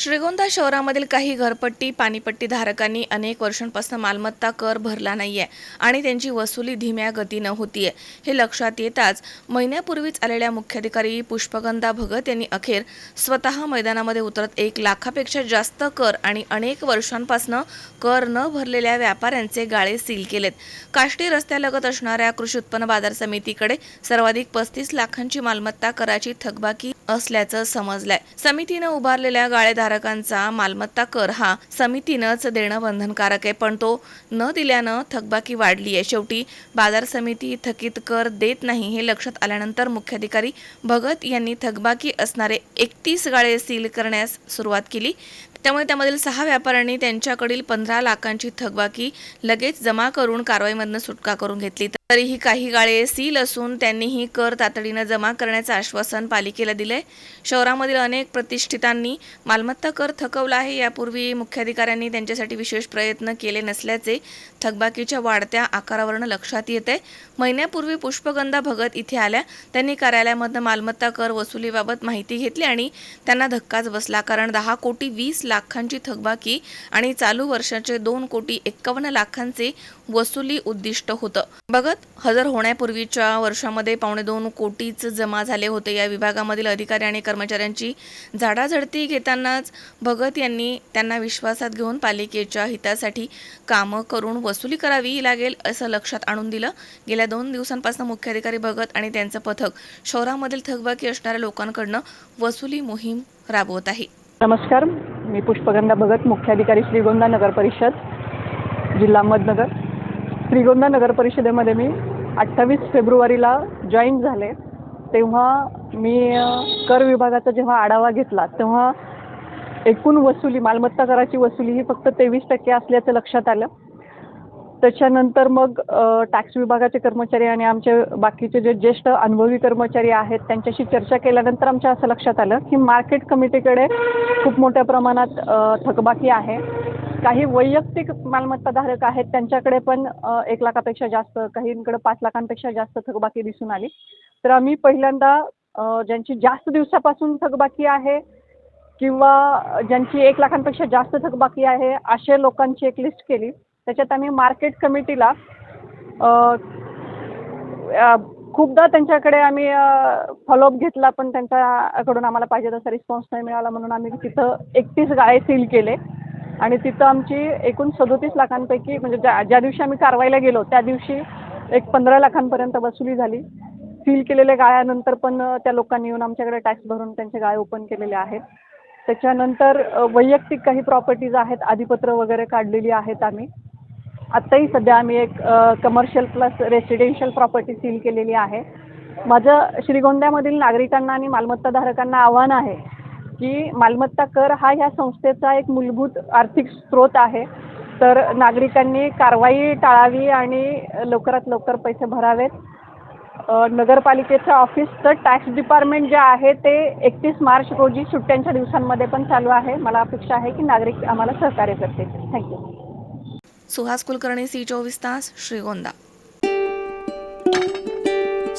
श्रीगोंदा शहरामधील काही घरपट्टी पाणीपट्टी धारकांनी अनेक वर्षांपासून मालमत्ता कर भरला नाहीये आणि त्यांची वसुली धीम्या गतीनं होतीये. हे लक्षात येताच महिन्यापूर्वीच आलेल्या मुख्याधिकारी पुष्पगंधा भगत यांनी अखेर स्वतः मैदानामध्ये उतरत एक लाखापेक्षा जास्त कर आणि अनेक वर्षांपासून कर न भरलेल्या व्यापाऱ्यांचे गाळे सील केलेत. काष्टी रस्त्यालगत असणाऱ्या कृषी उत्पन्न बाजार समितीकडे सर्वाधिक पस्तीस लाखांची मालमत्ता कराची थकबाकी असल्याचं समजलंय. समितीनं उभारलेल्या गाळेधारकांचा मालमत्ता कर हा समितीनंच देणं बंधनकारक आहे. पण तो न दिल्यानं थकबाकी वाढली आहे. शेवटी बाजार समिती थकीत कर देत नाही हे लक्षात आल्यानंतर मुख्याधिकारी भगत यांनी थकबाकी असणारे एकतीस गाळे सील करण्यास सुरुवात केली. त्यामुळे त्यामधील सहा व्यापाऱ्यांनी त्यांच्याकडील पंधरा लाखांची थकबाकी लगेच जमा करून कारवाईमधनं सुटका करून घेतली. तरीही काही गाळे सील असून त्यांनीही कर तातडीनं जमा करण्याचं आश्वासन पालिकेला दिलंय. शहरामधील अनेक प्रतिष्ठितांनी मालमत्ता कर थकवला आहे. यापूर्वी मुख्याधिकाऱ्यांनी त्यांच्यासाठी विशेष प्रयत्न केले नसल्याचे थकबाकीच्या वाढत्या आकारावरनं लक्षात येते महिन्यापूर्वी पुष्पगंधा भगत इथे आल्या. त्यांनी कार्यालयामधनं मालमत्ता कर वसुलीबाबत माहिती घेतली आणि त्यांना धक्काच बसला. कारण दहा कोटी वीस लाखांची थकबाकी आणि चालू वर्षाचे दोन कोटी एक्कावन्न लाखांचे वसुली उद्दिष्ट होतं. भगत हजर होण्यापूर्वीच्या वर्षामध्ये पावणे दोन कोटीच जमा झाले होते. या विभागामधील अधिकारी आणि कर्मचाऱ्यांची झाडाझडती घेतानाच भगत यांनी त्यांना विश्वासात घेऊन पालिकेच्या हितासाठी कामं करून वसुली करावी लागेल असं लक्षात आणून दिलं. गेल्या दोन दिवसांपासून मुख्याधिकारी भगत आणि त्यांचं पथक शहरामधील थकबाकी असणाऱ्या लोकांकडनं वसुली मोहीम राबवत आहे. नमस्कार. मी पुष्पगंधा भगत मुख्याधिकारी श्रीगोंदा नगर परिषद जिल्हा अहमदनगर. श्रीगोंदा नगर परिषदेमध्ये मी अठ्ठावीस फेब्रुवारीला जॉईन झाले. तेव्हा मी कर विभागाचा जेव्हा आढावा घेतला तेव्हा एकूण वसुली मालमत्ता कराची वसुली ही फक्त तेवीस टक्के असल्याचं लक्षात आलं. त्याच्यानंतर मग टॅक्स विभागाचे कर्मचारी आणि आमचे बाकीचे जे ज्येष्ठ अनुभवी कर्मचारी आहेत त्यांच्याशी चर्चा केल्यानंतर आमच्या असं लक्षात आलं की मार्केट कमिटीकडे खूप मोठ्या प्रमाणात थकबाकी आहे. काही वैयक्तिक मालमत्ताधारक आहेत त्यांच्याकडे पण एक लाखापेक्षा जास्त काहींकडे पाच लाखांपेक्षा जास्त थकबाकी दिसून आली. तर आम्ही पहिल्यांदा ज्यांची जास्त दिवसापासून थकबाकी आहे किंवा ज्यांची एक लाखांपेक्षा जास्त थकबाकी आहे असे लोकांची एक लिस्ट केली. त्याच्यात आम्ही मार्केट कमिटीला खूपदा त्यांच्याकडे आम्ही फॉलोअप घेतला पण त्यांच्याकडून आम्हाला पाहिजे तसा रिस्पॉन्स नाही मिळाला म्हणून आम्ही तिथं एकतीस गाळे सील केले. आणि तिथं आमची एकूण सदोतीस लाखांपैकी म्हणजे ज्या ज्या दिवशी आम्ही कारवाईला गेलो त्या दिवशी एक पंधरा लाखांपर्यंत वसुली झाली. सील केलेल्या गाळ्यानंतर पण त्या लोकांनी येऊन आमच्याकडे टॅक्स भरून त्यांचे गाळे ओपन केलेले आहेत. त्याच्यानंतर वैयक्तिक काही प्रॉपर्टीज आहेत आधिपत्र वगैरे काढलेली आहेत आम्ही. आत्ताही सध्या आम्ही एक commercial plus residential property seal केलेली आहे. माझं श्रीगोंद्यामधील नागरिकांना आणि मालमत्ताधारकांना आव्हान आहे की मालमत्ता कर हा ह्या संस्थेचा एक मूलभूत आर्थिक स्रोत आहे. तर नागरिकांनी कारवाई टाळावी आणि लवकरात लवकर पैसे भरावेत. नगरपालिकेचं ऑफिसचं टॅक्स डिपार्टमेंट जे आहे ते एकतीस मार्च रोजी सुट्ट्यांच्या दिवसांमध्ये पण चालू आहे. मला अपेक्षा आहे की नागरिक आम्हाला सहकार्य करतील. थँक्यू. सुहास कुलकर्णी सी चोवीस तास श्रीगोंदा.